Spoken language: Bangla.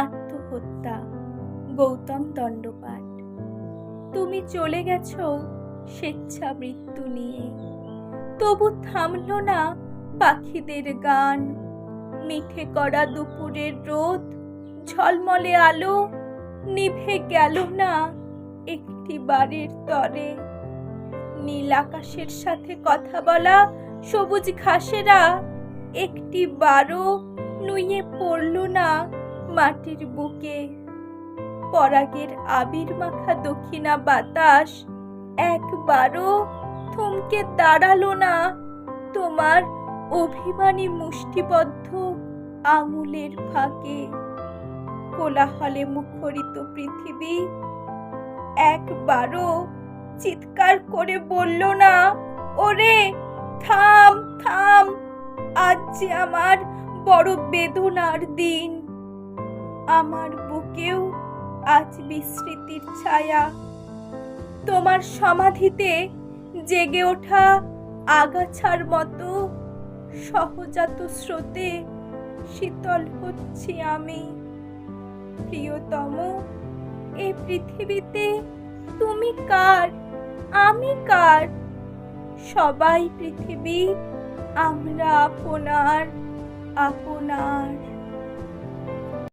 আত্মহত্যা। গৌতম দণ্ডপাঠ। তুমি চলে গেছ স্বেচ্ছা মৃত্যু নিয়ে। তবু থামল না পাখিদের গান। মিঠে করা দুপুরের রোদ, ঝলমলে আলো, নিভে গেল না একটি বাড়ির তরে নীল আকাশের সাথে কথা বলা সবুজ ঘাসেরা একটি বারো নুয়ে পড়ল না মাটির বুকে। পরাগের আবির মাখা দক্ষিণা বাতাস একবারও থমকে দাঁড়াল না। তোমার অভিমানী মুষ্টিবদ্ধ আঙুলের ফাঁকে। কোলাহলে মুখরিত পৃথিবী একবারও চিৎকার করে বলল না, ওরে, থাম থাম, আজ যে আমার বড় বেদনার দিন। আমার বুকেও আজ বিস্মৃতির ছায়া। তোমার সমাধিতে জেগে ওঠা আগাছার মতো সহজাত স্রোতে শীতল হচ্ছি আমি। প্রিয়তম এই পৃথিবীতে তুমি কার? আমি কার? সবাই পৃথিবী, আমরা আপনার আপনার।